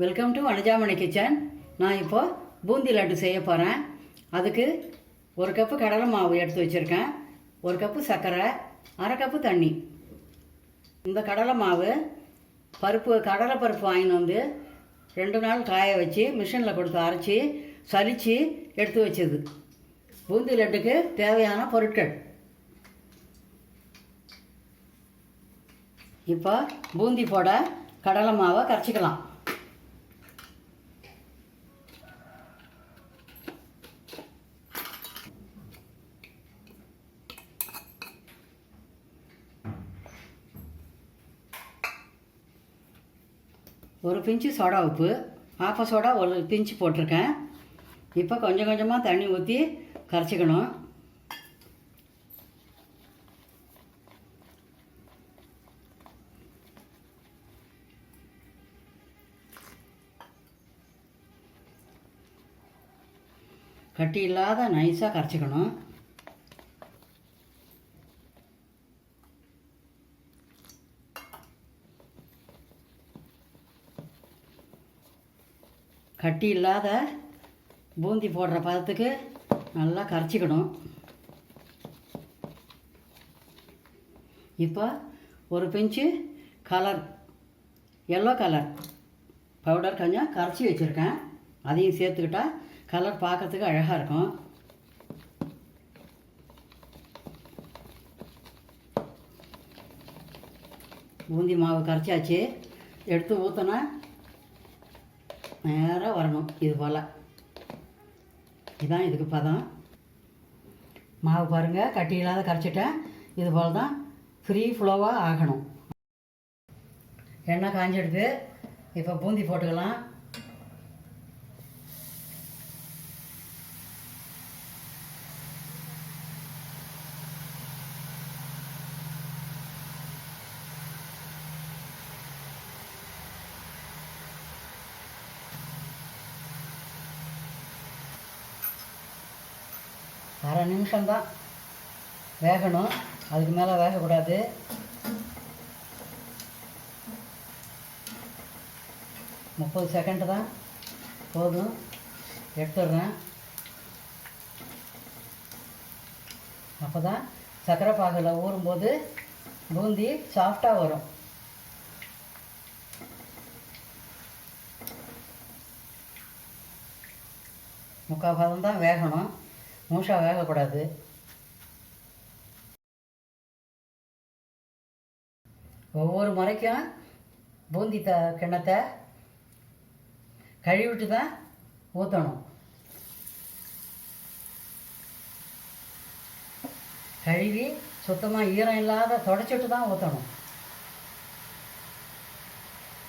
Welcome to Anujamani kitchen நான் இப்போ பூந்தி லட்டு செய்ய போகிறேன் அதுக்கு ஒரு கப்பு கடலை மாவு எடுத்து வச்சுருக்கேன். ஒரு கப்பு சர்க்கரை அரை கப்பு தண்ணி. இந்த கடலை மாவு பருப்பு கடலை பருப்பு வாங்கின்னு வந்து ரெண்டு நாள் காய வச்சு மிஷினில் கொடுத்து அரைச்சி சலித்து எடுத்து வச்சது. பூந்தி லட்டுக்கு தேவையான பொருட்கள். இப்போ பூந்தி போட கடலை மாவை கரைச்சிக்கலாம். ஒரு பிஞ்சு சோடா உப்பு ஆப்ப சோடா ஒரு பிஞ்சு போட்டிருக்கேன். இப்போ கொஞ்சம் கொஞ்சமாக தண்ணி ஊற்றி கரைச்சிக்கணும். கட்டி இல்லாத நைஸாக கரைச்சிக்கணும். கட்டி இல்லாத பூந்தி போடுற பதத்துக்கு நல்லா கரைச்சிக்கணும். இப்போ ஒரு பிஞ்சு கலர் எல்லோ கலர் பவுடர் கொஞ்சம் கரைச்சி வச்சுருக்கேன். அதையும் சேர்த்துக்கிட்டால் கலர் பார்க்கறதுக்கு அழகாக இருக்கும். பூந்தி மாவு கரைச்சாச்சு. எடுத்து ஊற்றினா நேராக வரணும் இது போல். இதுதான் இதுக்கு பதம். மாவு பாருங்கள் கட்டி இல்லாத கரைச்சிட்டேன். இது போல் தான் ஃப்ரீ ஃப்ளோவாக ஆகணும். எண்ணெய் காஞ்சிடுது இப்போ பூந்தி போட்டுக்கலாம். அரை நிமிஷம்தான். வேகணும். அதுக்கு மேலே வேகக்கூடாது. முப்பது செகண்டு தான். போதும். எடுத்துடுறேன். அப்போ தான் சர்க்கரை பாகில் ஊறும்போது பூந்தி சாஃப்டாக வரும். முக்கால் பாதம் தான் வேகணும். மூஷாக வேகக்கூடாது. ஒவ்வொரு முறைக்கும் பூந்தி த கிண்ணத்தை கழுவிட்டு தான் ஊற்றணும் கழுவி சுத்தமாக ஈரம் இல்லாத தொடச்சிட்டு தான் ஊற்றணும்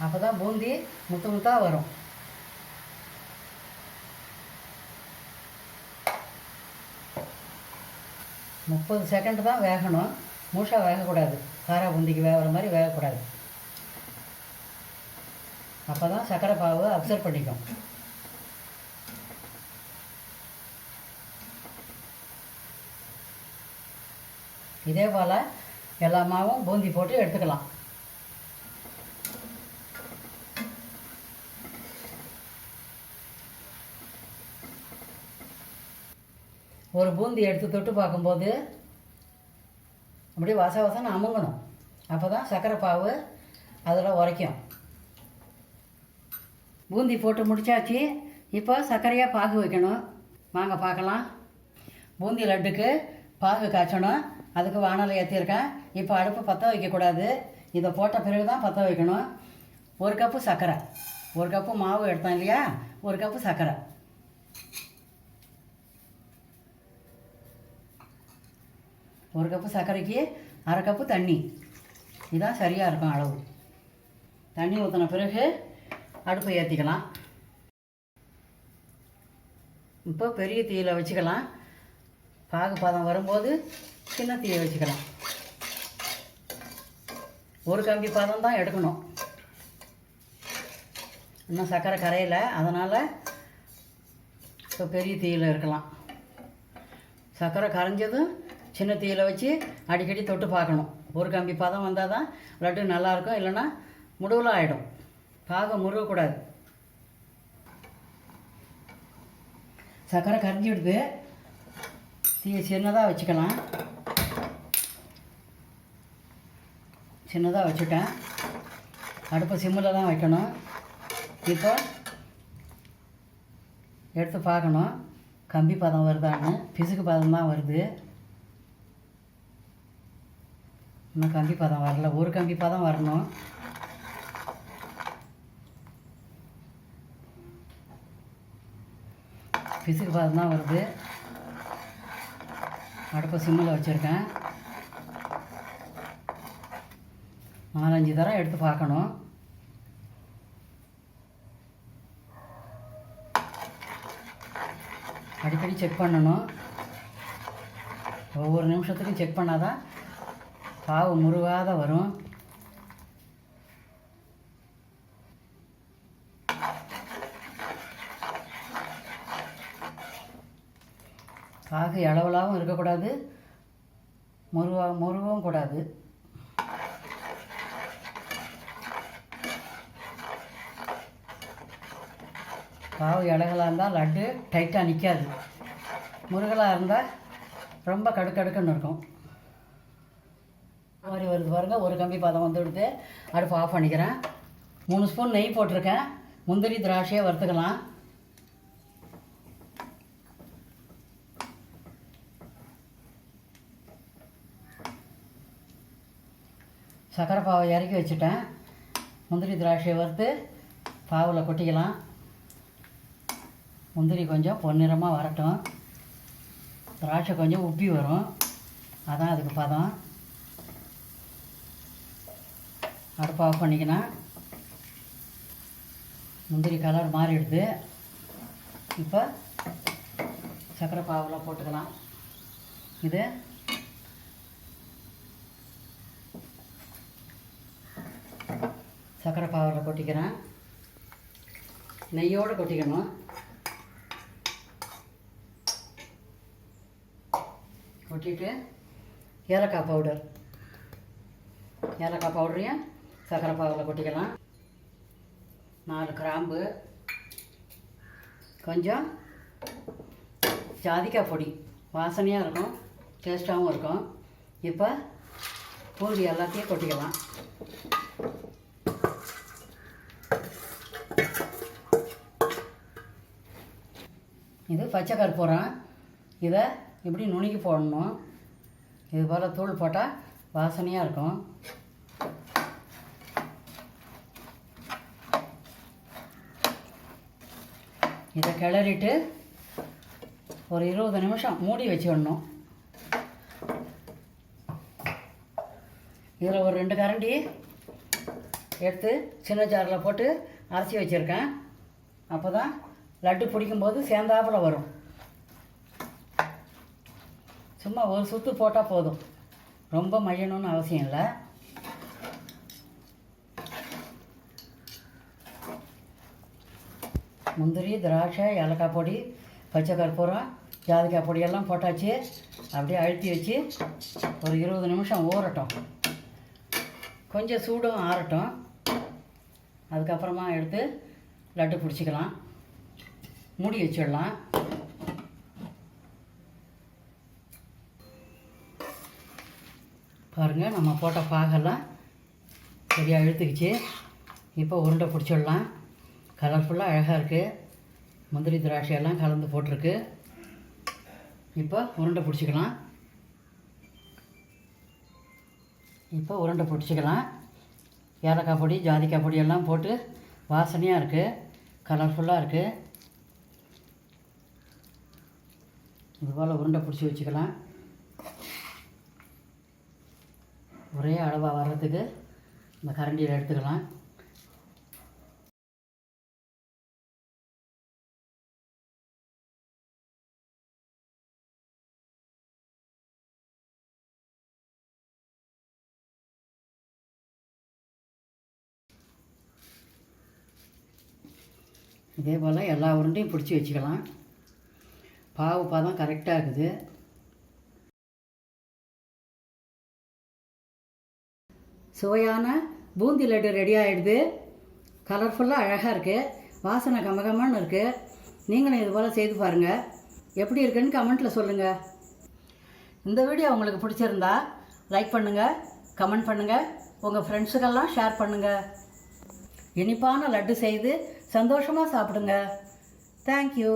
அப்போ தான் பூந்தி முத்து முத்தாக வரும். முப்பது செகண்ட் தான் வேகணும். முழுசாக வேகக்கூடாது. காரா பூந்திக்கு வேகிற மாதிரி வேகக்கூடாது. அப்போ தான் சர்க்கரை பாவு அப்சர்வ் பண்ணிக்கும். இதே போல் எல்லா மாவும் பூந்தி போட்டு எடுத்துக்கலாம். ஒரு பூந்தி எடுத்து தொட்டு பார்க்கும்போது அப்படியே வச வசன்னு அமுங்கணும். அப்போ தான் சர்க்கரை பாவு அதில் உரைக்கும். பூந்தி போட்டு முடிச்சாச்சு. இப்போ சர்க்கரையாக பாகு வைக்கணும். வாங்க பார்க்கலாம். பூந்தி லட்டுக்கு பாகு காய்ச்சணும். அதுக்கு வானலை ஏற்றிருக்கேன் இப்போ அடுப்பு பற்ற வைக்கக்கூடாது. இதை போட்ட பிறகு தான் பற்ற வைக்கணும். ஒரு கப்பு சர்க்கரை. ஒரு கப்பு மாவு எடுத்தோம் இல்லையா? ஒரு கப்பு சர்க்கரை. ஒரு கப்பு சர்க்கரைக்கு அரை கப்பு தண்ணி. இதுதான் சரியாக இருக்கும் அளவு. தண்ணி ஊற்றின பிறகு அடுப்பை ஏற்றிக்கலாம் இப்போ பெரிய தீயில் வச்சுக்கலாம். பாகு பதம் வரும்போது சின்ன தீயை வச்சுக்கலாம். ஒரு கம்பி பதம் தான் எடுக்கணும். இன்னும் சர்க்கரை கரையலை. அதனால் இப்போ பெரிய தீயில் இருக்கலாம். சர்க்கரை கரைஞ்சதும் சின்ன தீயில் வச்சு அடிக்கடி தொட்டு பார்க்கணும். ஒரு கம்பி பதம் வந்தால் தான் லட்டு நல்லாயிருக்கும் இல்லைன்னா முடுவலாக ஆகிடும் பாகம் முருகக்கூடாது சக்கரை கரைஞ்சி விடுது தீயை சின்னதாக வச்சுக்கலாம். சின்னதாக வச்சுட்டேன். அடுப்பு சிம்மில் தான் வைக்கணும். இப்போ எடுத்து பார்க்கணும். கம்பி பதம் வருதான்னு. பிசுக்கு பதம் தான் வருது. இன்னும் கம்பி பதம் வரல. ஒரு கம்பி பதம் வரணும். பிசுக்கு பதம் தான் வருது. அடுப்பை சிம்மில் வச்சுருக்கேன். நாலஞ்சு தரம் எடுத்து பார்க்கணும். அடிக்கடி செக் பண்ணணும். ஒவ்வொரு நிமிஷத்துக்கும் செக் பண்ணாதான் பாவு முருகாத வரும். காகு அளவலாகவும் இருக்கக்கூடாது. முருவா முருகவும் கூடாது. பாவு இலகலாக இருந்தால் லட்டு டைட்டாக நிற்காது முருகலாக இருந்தால் ரொம்ப கடுக்கடுக்குன்னு இருக்கும். மாதிரி வருது பாருங்க. ஒரு கம்பி பதம் வந்து விடுத்து அடுப்பு ஆஃப் பண்ணிக்கிறேன். மூணு ஸ்பூன் நெய் போட்டிருக்கேன். முந்திரி திராட்சையை வறுத்துக்கலாம். சக்கரை பாவை இறக்கி வச்சுட்டேன். முந்திரி திராட்சையை வறுத்து பாவில் கொட்டிக்கலாம். முந்திரி கொஞ்சம் பொன்னிறமாக வரட்டும். திராட்சை கொஞ்சம் உப்பி வரும். அதான் அதுக்கு பதம். அடுப்பு ஆஃப் பண்ணிக்கினா முந்திரி கலர் மாறிடுது. இப்போ சக்கரை பாவில் போட்டுக்கலாம். இது சக்கரை பாவில் கொட்டிக்கிறேன். நெய்யோடு கொட்டிக்கணும். கொட்டிட்டு ஏலக்காய் பவுடர் ஏலக்காய் பவுடரையும் சக்கரை பாவில் கொட்டிக்கலாம். நாலு கிராம்பு. கொஞ்சம் ஜாதிக்காய் பொடி. வாசனையாக இருக்கும். டேஸ்ட்டாகவும் இருக்கும். இப்போ பூண்டு எல்லாத்தையும் கொட்டிக்கலாம். இது பச்சை கற்பூரம் இதை இப்படி நுணுக்கி போடணும். இது போல் தூள் போட்டால் வாசனையாக இருக்கும். இதை கிளறிட்டு ஒரு இருபது நிமிஷம் மூடி வச்சிடணும். இதில் ஒரு ரெண்டு கரண்டி எடுத்து சின்ன ஜாரில் போட்டு அரைச்சி வச்சுருக்கேன். அப்போ தான் லட்டு பிடிக்கும்போது சேர்ந்தாப்பில் வரும். சும்மா ஒரு சுத்து போட்டால் போதும். ரொம்ப மையணும்னு அவசியம் இல்லை. முந்திரி திராட்சை ஏலக்காய் பொடி பச்சை கற்பூரம் ஜாதிக்காய் பொடியெல்லாம் போட்டாச்சு. அப்படியே அழுத்தி வச்சு ஒரு இருபது நிமிஷம் ஊறட்டும். கொஞ்சம் சூடும் ஆறட்டும். அதுக்கப்புறமா எடுத்து லட்டு பிடிச்சிக்கலாம். மூடி வச்சிடலாம். பாருங்கள் நம்ம போட்ட பாகெல்லாம் சரியாக இழுத்துக்கிச்சு இப்போ உருண்டை பிடிச்சிடலாம். கலர்ஃபுல்லாக அழகாக இருக்குது முந்திரி திராட்சையெல்லாம் கலந்து போட்டிருக்கு. இப்போ உருண்டை பிடிச்சிக்கலாம். இப்போ உருண்டை பிடிச்சிக்கலாம். ஏலக்காய் பொடி ஜாதிக்காய் பொடி எல்லாம் போட்டு வாசனையாக இருக்குது கலர்ஃபுல்லாக இருக்குது இதுபோல் உருண்டை பிடிச்சி வச்சுக்கலாம். ஒரே அளவாக வர்றதுக்கு இந்த கரண்டியில் எடுத்துக்கலாம். இதே போல் எல்லா உருண்டையும் பிடிச்சி வச்சுக்கலாம். பாவு பதம் கரெக்டாக இருக்குது. சுவையான பூந்தி லட்டு ரெடி ஆகிடுது கலர்ஃபுல்லாக அழகாக இருக்குது வாசனை கமகமான்னு இருக்குது நீங்களும் இது போல் செய்து பாருங்கள் எப்படி இருக்குன்னு கமெண்ட்டில் சொல்லுங்கள் இந்த வீடியோ உங்களுக்கு பிடிச்சிருந்தா லைக் பண்ணுங்கள் கமெண்ட் பண்ணுங்கள் உங்கள் ஃப்ரெண்ட்ஸுக்கெல்லாம் ஷேர் பண்ணுங்கள் இனிப்பான லட்டு செய்து சந்தோஷமாக சாப்பிடுங்க. தேங்க்யூ